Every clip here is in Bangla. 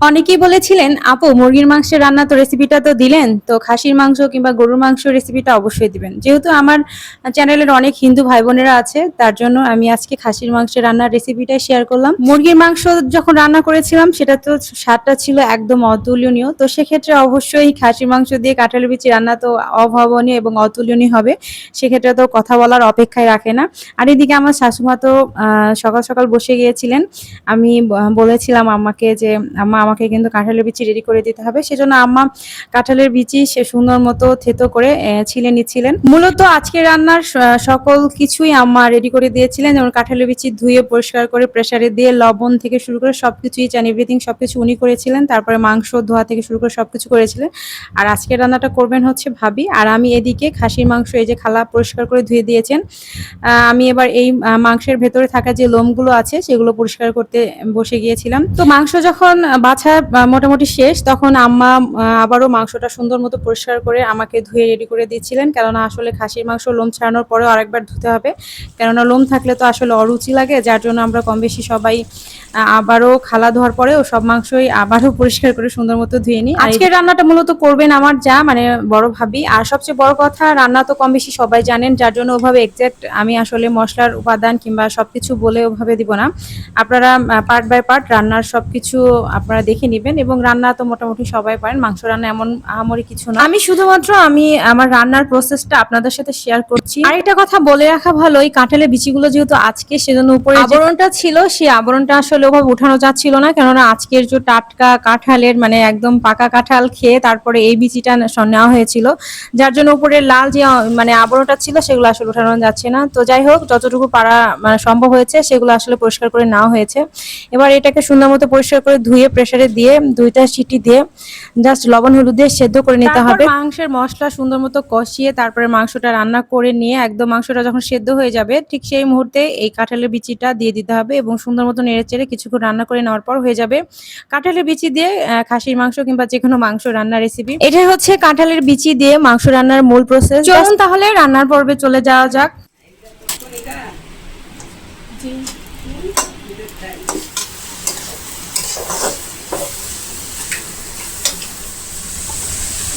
অনেকেই বলেছিলেন, আপু, মুরগির মাংসের রান্না তো রেসিপিটা তো দিলেন, তো খাসির মাংস কিংবা গরুর মাংস রেসিপিটা অবশ্যই দিবেন। যেহেতু আমার চ্যানেলের অনেক হিন্দু ভাই বোনেরা আছে, তার জন্য আমি আজকে খাসির মাংসের রান্নার রেসিপিটাই শেয়ার করলাম। মুরগির মাংস যখন রান্না করেছিলাম, সেটা তো স্বাদটা ছিল একদম অতুলনীয়। তো সেক্ষেত্রে অবশ্যই খাসির মাংস দিয়ে কাঁঠাল বিচি রান্না তো অভাবনীয় এবং অতুলনীয় হবে। সেক্ষেত্রে তো কথা বলার অপেক্ষায় রাখে না। আর এদিকে আমার শাশুমা তো সকাল সকাল বসে গিয়েছিলেন। আমি বলেছিলাম আমাকে যে আম্মা আমাকে কিন্তু কাঁঠালের বিচি রেডি করে দিতে হবে। সেজন্য আম্মা কাঁঠালের বিচি সে সুন্দর মতো থেতো করে ছিলে নিচ্ছিলেন। মূলত আজকে রান্নার সকল কিছুই আম্মা রেডি করে দিয়েছিলেন। যেমন কাঁঠালের বিচি ধুয়ে পরিষ্কার করে প্রেসারে দিয়ে লবণ থেকে শুরু করে সব সবকিছুই চান এভরিথিং সবকিছু উনি করেছিলেন। তারপরে মাংস, ধোয়া থেকে শুরু করে সবকিছু করেছিলেন। আর আজকে রান্নাটা করবেন হচ্ছে ভাবি। আর আমি এদিকে খাসির মাংস এই যে খালা পরিষ্কার করে ধুয়ে দিয়েছেন। আমি এবার এই মাংসের ভেতরে থাকা যে লোমগুলো আছে, সেগুলো পরিষ্কার করতে বসে গিয়েছিলাম। তো মাংস যখন বাছা মোটামুটি শেষ। তখন আম্মা আবারও মাংসটা সুন্দর মতো পরিষ্কার করে আমাকে ধুয়ে রেডি করে দিচ্ছিলেন। কেননা আসলে খাসির মাংস লোম ছাড়ানোর পরেও আরেকবার ধুতে হবে। কেননা লোম থাকলে তো আসলে অরুচি লাগে যার জন্য আমরা কম বেশি সবাই আবারও খালা ধোয়ার পরেও সব মাংসই আবারও পরিষ্কার করে সুন্দর মতো ধুয়ে নিই। আজকে রান্নাটা মূলত করবেন আমার যা মানে বড় ভাবি। আর সবচেয়ে বড় কথা রান্না তো কম বেশি সবাই জানেন যার জন্য ওভাবে এক্সাক্ট আমি আসলে মশলার উপাদান কিংবা সবকিছু বলে ওভাবে দিব না। আপনারা পার্ট বাই পার্ট রান্নার সবকিছু আপনারা দেখে নেবেন এবং রান্না তো মোটামুটি সবাই পারেন মাংস রান্না এমন আহামরি কিছু না। আমি শুধুমাত্র আমি আমার রান্নার প্রসেসটা আপনাদের সাথে শেয়ার করছি। আরেকটা কথা বলে রাখা ভালো এই কাঁঠালের বিচিগুলো যেহেতু আজকে সেজন্য উপরে আবরণটা ছিল সেই আবরণটা আসলে ওভাবে উঠানো যাচ্ছিল না কেননা আজকের যে টাটকা কাঁঠালের মানে একদম পাকা কাঁঠাল খেয়ে তারপরে এই বিচিটা নেওয়া হয়েছিল। যার জন্য উপরে লাল যে মানে আবরণটা ছিল সেগুলো আসলে উঠানো যাচ্ছে না। তো যাই হোক যতটুকু পারা মানে সম্ভব হয়েছে সেগুলো আসলে পরিষ্কার করে নেওয়া হয়েছে। এবার এটাকে সুন্দর মতো পরিষ্কার করে ধুয়ে প্রেসারে দিয়ে দুইটা সিটি দিয়ে জাস্ট লবণ হলুদ দিয়ে সেদ্ধ করে নিতে হবে। মাংসের মশলা সুন্দর মতো কষিয়ে তারপরে মাংসটা রান্না করে নিয়ে একদম মাংসটা যখন সেদ্ধ হয়ে যাবে ঠিক সেই মুহূর্তে এই কাঁঠালের বিচিটা দিয়ে দিতে হবে এবং সুন্দর মতো নেড়ে চেড়ে কিছুক্ষণ রান্না করে নেওয়ার পর হয়ে যাবে। কাঁঠালের বিচি দিয়ে আহ, খাসির মাংস কিংবা যে কোনো মাংস রান্নার রেসিপি এটাই হচ্ছে কাঁঠালের বিচি দিয়ে মাংস রান্নার মূল প্রসেস চলুন তাহলে রান্নার পর্বে চলে যাওয়া যাক। খাসি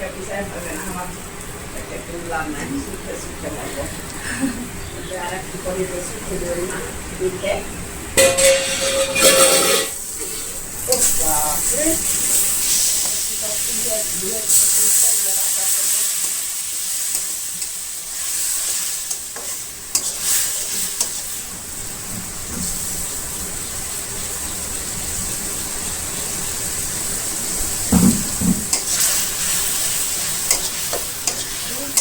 jag blir så även han har försökt blanda en supersupermodell. Det är att vi går in i superdörrarna. Lite. Och bakre. Och bakre.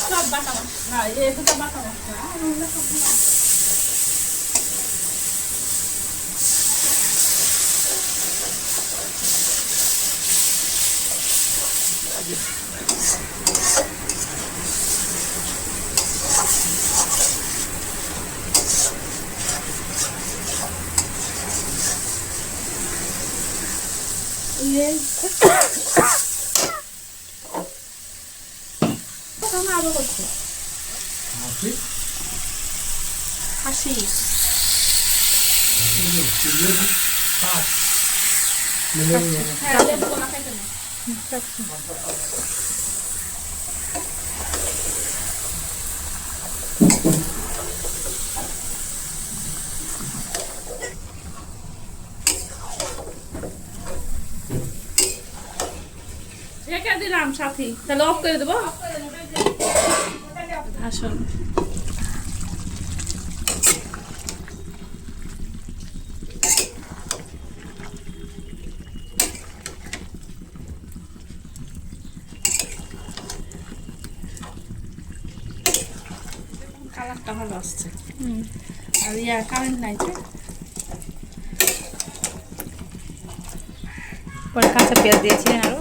সব বাটা মাছ না এই দুটা বাটা মাছ না Yes. ভালো করছে হাসি? হাসি। দিলাম সাথী। তাহলে অফ করে দেবো? আসুন। কালারটা ভালো আসছে। আর ইয়া কারেন্ট নাই তো? পরে কাঁচা পেঁয়াজ দিয়েছিলেন আরও?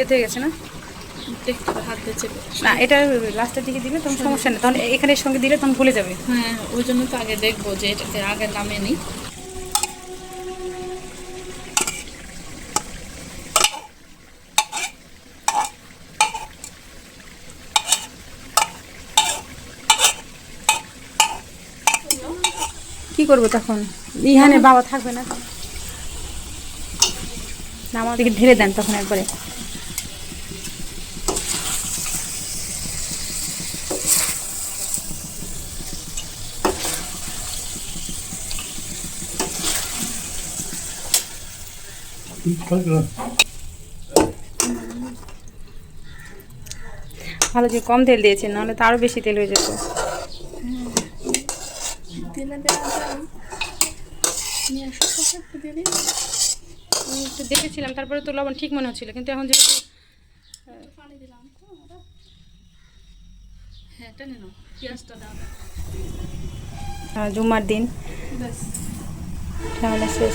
চেতে গেছে না? দেখতে হবে, হাত দিয়ে চেপে না এটা লাস্টের দিকে দিলে তখন সমস্যা নেই। তখন এখানের সঙ্গে দিলে তখন ভুলে যাবে। হ্যাঁ ওই জন্য তো আগে দেখব যে এটাকে আগে নামে নিই। কি করব তখন? ইহানে বাবা থাকবে না। না আমাদেরকে ঢেলে দেন তখন একবারে। ভালো যে কম তেল দিয়েছেন নাহলে তো আরও বেশি তেল হয়ে যেত। একটু দেখেছিলাম তারপরে তো লবণ ঠিক মনে হচ্ছিল কিন্তু এখন যেহেতু পানি দিলাম তো ওরা। হ্যাঁ টেনে নাও পেঁয়াজটা দাও আহ, জুম্মার দিন ব্যাস ঝামেলা শেষ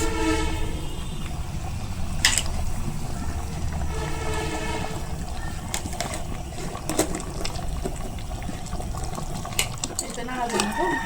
এটা নাড়া দেবো তো হুম ঢুকে দিই না এটা লবণ কম আছে হুম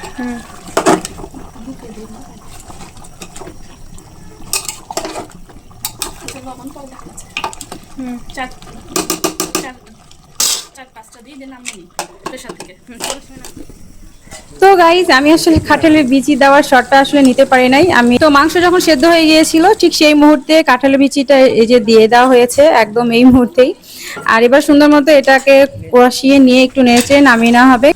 তো গাইজ আমি আসলে কাঁঠালের বিচি দেওয়ার শটটা আসলে নিতে পারি নাই। আমি তো মাংস যখন সেদ্ধ হয়ে গিয়েছিল, ঠিক সেই মুহূর্তে কাঁঠালের বিচিটা এই যে দিয়ে দেওয়া হয়েছে, একদম এই মুহূর্তেই। আর এবার সুন্দর মতো এটাকে কষিয়ে নিয়ে একটু নেড়েচে নামিয়ে নেওয়া হবে।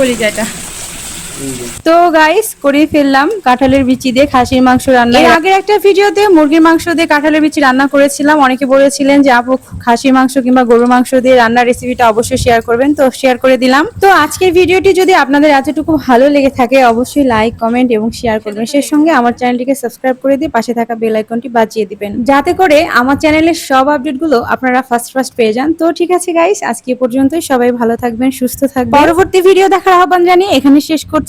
কলিজাটা। তো গাইস করে ফেললাম। কাঁঠালের বিচি দিয়ে খাসির মাংস রান্না। আগের একটা ভিডিওতে মুরগির মাংস দিয়ে কাঁঠালের বিচি রান্না করেছিলাম। অনেকে বলেছিলেন যে, আপু, খাসির মাংস কিংবা গরুর মাংস দিয়ে রান্নার রেসিপিটা অবশ্যই শেয়ার করবেন। তো শেয়ার করে দিলাম। তো আজকের ভিডিওটি যদি আপনাদের এতটুকু ভালো লেগে থাকে, অবশ্যই লাইক কমেন্ট এবং শেয়ার করবেন। সেই সঙ্গে আমার চ্যানেলটিকে সাবস্ক্রাইব করে দিয়ে পাশে থাকা বেল আইকনটি বাজিয়ে দিবেন। যাতে করে আমার চ্যানেলের সব আপডেটগুলো আপনারা ফার্স্ট ফার্স্ট পেয়ে যান। তো ঠিক আছে গাইস আজকে পর্যন্তই। সবাই ভালো থাকবেন, সুস্থ থাকবেন। পরবর্তী ভিডিও দেখার আহ্বান জানিয়ে এখানে শেষ